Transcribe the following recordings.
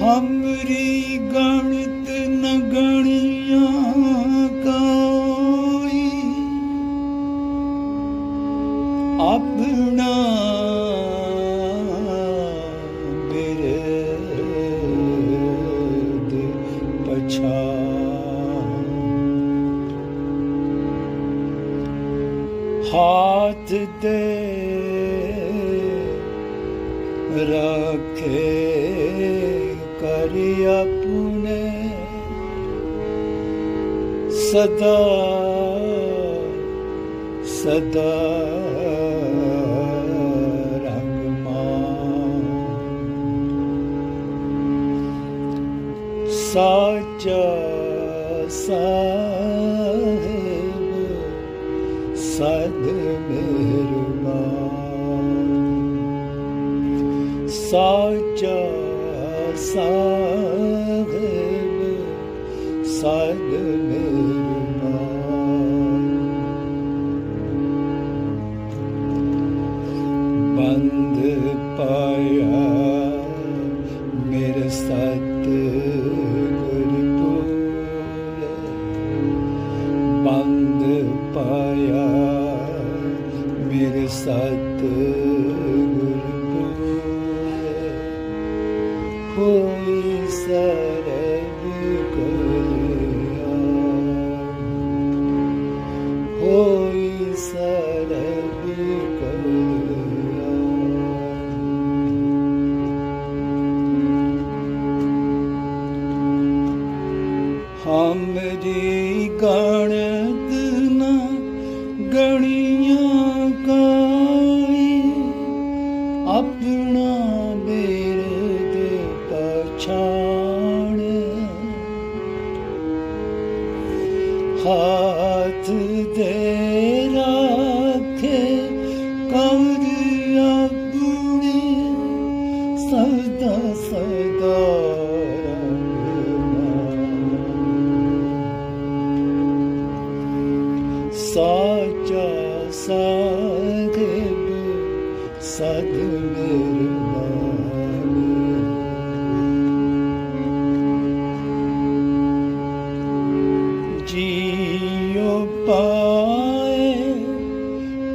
ਹਮਰੀ ਗਣਤ ਨ ਗਣੀਆਂ ਕੋਈ ਆਪਣਾ ਹਾਥ ਤੇ ਰੱਖੇ ਕਰੀ ਆਪਣੇ ਸਦਾ ਸਦਾ ਰੰਗਮਾਨ ਸਾਚਾ ਸਾਹਿਬ ਸਦ ਮਿਹਰਬਾਨ ਸਾਚਾ ਸਾਹਿਬ ਸਦ ਮਿਹਰਬਾਨ ਬੰਦ ਪਾਇਆ ਮੇਰੇ ਸਤ ਗੁਰਪੁਰ ਬੰਦ ਪਾਇਆ ਮੇਰੇ ਸਤ ਗੁਰਪੂਰ ਹੋਈ ਸਰਬ ਕਲਿਆ ਹੋਈ ਸਰਬ ਕਲਿਆ ਹਮਰੀ ਗਣਤ ਨਾ ਗਣੀਆਂ हाथ दे कौर अग्नि सदा सदा साचा सद सग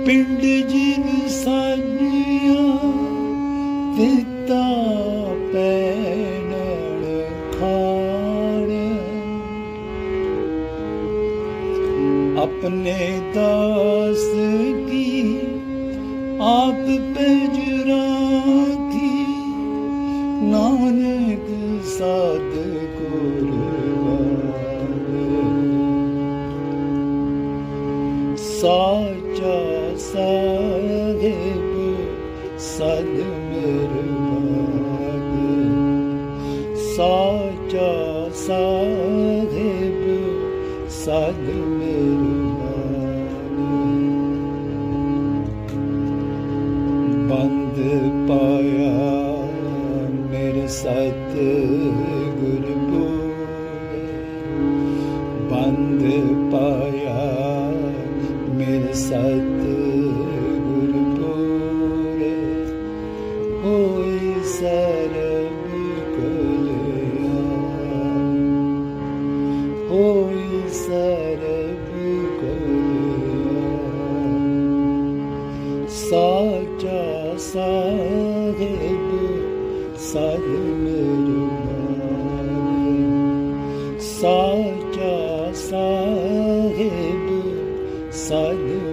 ਪਿੰਡ ਜੀ ਜਿਨ ਸਾਜੀਆਂ ਦਿੱਤਾ ਪੈਣੜ ਖਾਣ। ਆਪਣੇ ਦਾਸ ਕੀ ਆਪ ਪਜਰਾ ਸਾਚਾ ਸਾਹਿਬ ਸਦ ਮਿਹਰਬਾਨ ਸਾਚਾ ਸਾਹਿਬ ਸਦ ਮਿਹਰਬਾਨ ਬੰਦ ਪਾਇਆ ਮੇਰੇ ਸਤ ਗੁਰੂ ਬੰਦ ਪਾਇਆ ਸਾਚਾ ਸਾਹਿਬ ਸਦ ਮਿਹਰਬਾਨ ਸਾਚਾ ਸਾਹਿਬ ਸਦ